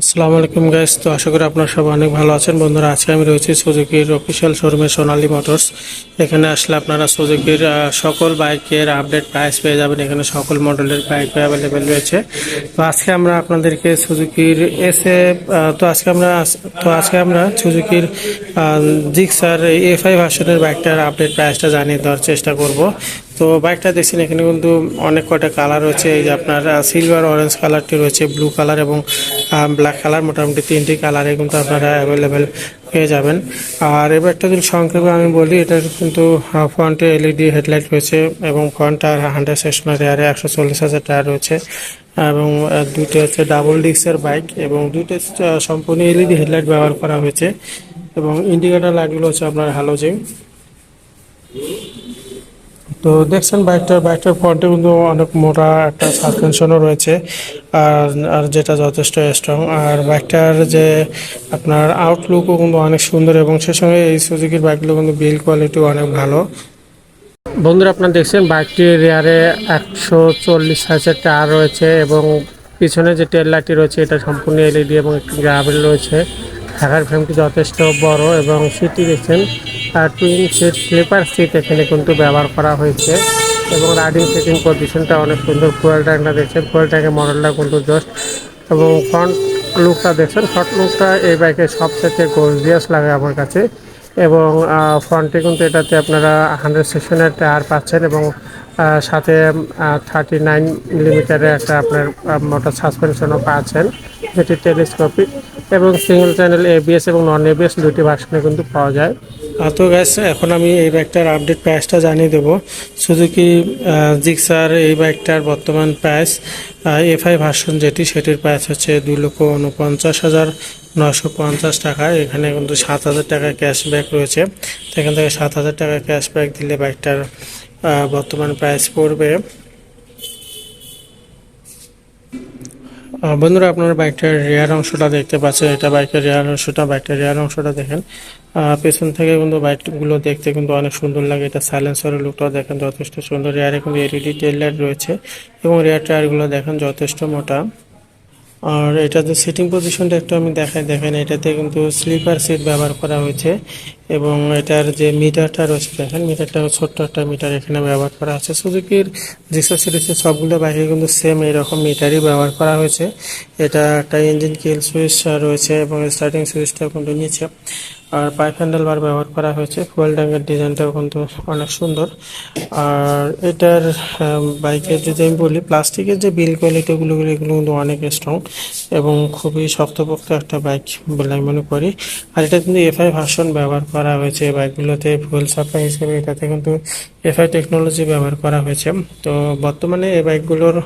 আসসালামু আলাইকুম গাইস তো আশা করি আপনারা সবাই অনেক ভালো আছেন। বন্ধুরা, আজকে আমি রয়েছি সুজুকির অফিসিয়াল শোরুমে সোনালী মোটরস এখানে আসলে আপনারা সুজুকির সকল বাইকের আপডেট প্রাইস পেয়ে যাবেন। এখানে সকল মডেলের বাইক অ্যাভেলেবেল রয়েছে। তো আজকে আমরা আপনাদেরকে সুজুকির এসে তো আজকে আমরা, তো আজকে আমরা সুজুকির জিক্সার এফআই ভার্সনের বাইকটার আপডেট প্রাইসটা জানিয়ে দেওয়ার চেষ্টা করব। তো বাইকটা দেখছেন এখানে কিন্তু অনেক কয়টা কালার রয়েছে। এই যে আপনার সিলভার অরেঞ্জ কালারটি রয়েছে ব্লু কালার এবং ব্ল্যাক কালার মোটামুটি তিনটি কালারে কিন্তু আপনারা অ্যাভেলেবেল পেয়ে যাবেন। আর এবার একটা যদি সংক্ষেপে আমি বলি এটার কিন্তু ফ্রন্টে এলইডি হেডলাইট রয়েছে এবং ফ্রন্ট টায়ার হান্ড্রেড সেশনের এয়ারে একশো চল্লিশ হাজার টায়ার রয়েছে। এবং দুটো হচ্ছে ডাবল ডিস্কের বাইক এবং আহ, সম্পূর্ণ এলইডি হেডলাইট ব্যবহার করা হয়েছে। এবং ইন্ডিকেটার লাইটগুলো হচ্ছে আপনার হ্যালোজেন তো দেখছেন বাইকটার বাইকটার ফ্রন্টে কিন্তু অনেক মোটা একটা সাসপেনশনও রয়েছে। আর আর যেটা যথেষ্ট স্ট্রং আর বাইকটার যে আপনার আউটলুকও কিন্তু অনেক সুন্দর এবং সে সঙ্গে এই সুজুকির বাইকগুলো কিন্তু বিল কোয়ালিটিও অনেক ভালো। বন্ধুরা, আপনারা দেখছেন বাইকটির রেয়ারে একশো চল্লিশ সাইজের টায়ার রয়েছে এবং পিছনে যে টেল লাইটটি রয়েছে, এটা সম্পূর্ণ এলইডি এবং একটি গ্রাভেল রয়েছে। ঢাকার ফ্রেমটি যথেষ্ট বড় এবং সিটটি দেখছেন, আর টুইন সিট স্লিপার সিট এখানে কিন্তু ব্যবহার করা হয়েছে এবং রাইডিং সিটিং পজিশনটা অনেক সুন্দর ফুয়েল ট্যাঙ্কটা দেখছেন ফুয়েল ট্যাঙ্কের মডেলটা কিন্তু জাস্ট এবং ফ্রন্ট লুকটা দেখছেন ফ্রন্ট লুকটা এই বাইকের সবচেয়ে গর্জিয়াস লাগে আমার কাছে এবং ফ্রন্টে কিন্তু এটাতে আপনারা হান্ড্রেড সেকশনের টায়ার পাচ্ছেন এবং সাথে থার্টি নাইন মিলিমিটারের একটা আপনার মোটর সাসপেনশনও পাচ্ছেন, যেটি টেলিস্কোপিক এবং সিঙ্গেল চ্যানেল এবিএস এবং নন এবিএস দুটি ভার্সনে কিন্তু পাওয়া যায়। তো গ্যাস এখন আমি এই বাইকটার আপডেট প্রাইসটা জানিয়ে দেবো। শুধু সুজুকি জিক্সার এই বাইকটার বর্তমান প্রাইস এফআই ভার্সন যেটি, সেটির প্রাইস হচ্ছে দুই লক্ষ উনপঞ্চাশ হাজার নশো পঞ্চাশ টাকা। এখানে কিন্তু সাত হাজার টাকা ক্যাশব্যাক রয়েছে। তো এখান থেকে সাত হাজার টাকা ক্যাশব্যাক দিলে বাইকটার বর্তমান প্রাইস পড়বে। বন্ধুরা, আপনারা বাইকটার রেয়ার অংশটা দেখতে পাচ্ছেন। এটা বাইকের রেয়ার অংশটা, বাইকটার রেয়ার অংশটা দেখেন। পেছন থেকে কিন্তু বাইকগুলো দেখতে কিন্তু অনেক সুন্দর লাগে। এটা সাইলেন্সারের লুকটাও দেখেন, যথেষ্ট সুন্দর। রেয়ারে কিন্তু এলইডি টেল লাইট রয়েছে এবং রেয়ার টায়ারগুলো দেখেন যথেষ্ট মোটা। আর এটাতে সিটিং পজিশনটা একটু আমি দেখাই, দেখেন এটাতে কিন্তু স্লিপার সিট ব্যবহার করা হয়েছে। এবং এটার যে মিটারটা রয়েছে, দেখেন মিটারটা ছোট্ট একটা মিটার এখানে ব্যবহার করা আছে সুজুকির যেসব সিরিজের সবগুলো বাইকে কিন্তু সেম এরকম মিটারই ব্যবহার করা হয়েছে। এটা একটা ইঞ্জিন কিল সুইচ রয়েছে এবং স্টার্টিং সুইচটা কিন্তু নিচে। আর পাইপ হ্যান্ডেল বার ব্যবহার করা হয়েছে। ফুয়েল ট্যাঙ্কের ডিজাইনটাও কিন্তু অনেক সুন্দর। আর এটার বাইকের যদি আমি বলি প্লাস্টিকের যে বিল কোয়ালিটিগুলো এগুলো কিন্তু অনেক স্ট্রং এবং খুবই শক্তপোক্ত একটা বাইক বলে আমি মনে করি। আর এটা কিন্তু এফআই ভার্সন ব্যবহার করা হয়েছে, বাইকগুলোতে ফুয়েল সাপ্লাই হিসেবে এটাতে কিন্তু এফআই টেকনোলজি ব্যবহার করা হয়েছে। তো বর্তমানে এই বাইকগুলোর